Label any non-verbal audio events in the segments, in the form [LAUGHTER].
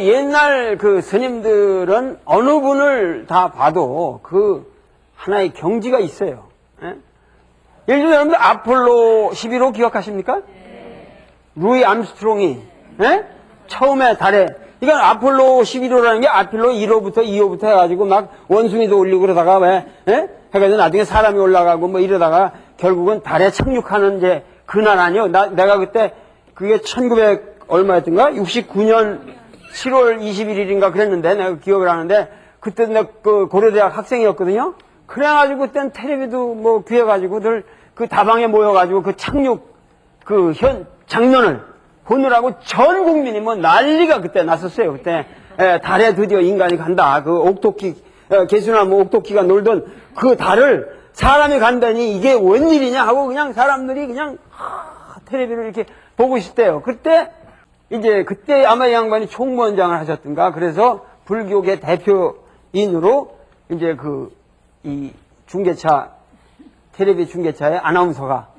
옛날 그 스님들은 어느 분을 다 봐도 그 하나의 경지가 있어요. 예? 예를 들어 여러분들 아폴로 11호 기억하십니까? 루이 암스트롱이 예? 처음에 달에 이건 아폴로 11호라는 게 아폴로 1호부터 2호부터 해가지고 막 원숭이도 올리고 그러다가 왜 예? 해가지고 나중에 사람이 올라가고 뭐 이러다가 결국은 달에 착륙하는 이제 그날 아니요. 나 내가 그때 그게 1900 얼마였던가? 69년 7월 21일인가 그랬는데 내가 기억을 하는데 그때 내가 그 고려대학 학생이었거든요. 그래가지고 그땐 텔레비도 뭐 구해가지고들 그 다방에 모여가지고 그 착륙 그 현 장면을 보느라고 전 국민이 뭐 난리가 그때 났었어요. 그때 에, 달에 드디어 인간이 간다. 그 옥토끼 어, 개수나무 뭐 옥토끼가 놀던 그 달을 사람이 간다니 이게 웬일이냐 하고 그냥 사람들이 그냥 하, 텔레비를 이렇게 보고 있었대요. 그때 이제 그때 아마 이 양반이 총무원장을 하셨던가 그래서 불교계 대표인으로 이제 그 이 중계차 텔레비 중계차의 아나운서가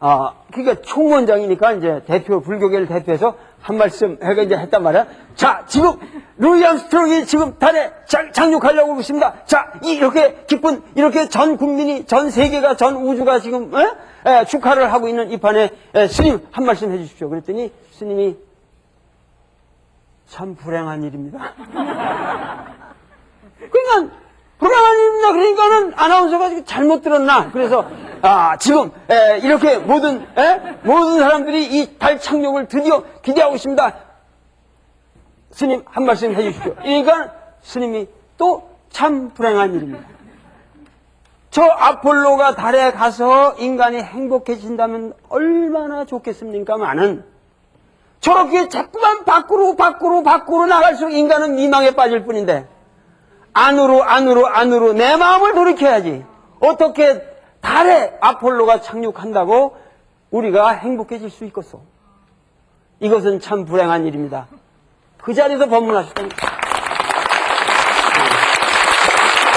아 그러니까 총무원장이니까 이제 대표 불교계를 대표해서 한 말씀 해가 이제 했단 말이야. 자 지금 루이 암스트롱이 지금 달에 장, 착륙하려고 있습니다. 자 이렇게 기쁜 이렇게 전 국민이 전 세계가 전 우주가 지금 에? 에, 축하를 하고 있는 이 판에 에, 스님 한 말씀 해주십시오. 그랬더니 스님이 참 불행한 일입니다. [LAUGHS] 그러니까 불행한 일입니다. 그러니까는 아나운서가 잘못 들었나? 그래서 아 지금 에, 이렇게 모든 에? 모든 사람들이 이 달 착륙을 드디어 기대하고 있습니다. 스님 한 말씀 해주십시오. 그러니까 스님이 또 참 불행한 일입니다. 저 아폴로가 달에 가서 인간이 행복해진다면 얼마나 좋겠습니까마는 저렇게 자꾸만 밖으로 밖으로 밖으로 나갈수록 인간은 미망에 빠질 뿐인데 안으로 안으로 안으로 내 마음을 돌이켜야지 어떻게 달에 아폴로가 착륙한다고 우리가 행복해질 수 있겠소? 이것은 참 불행한 일입니다. 그 자리에서 법문하셨다니까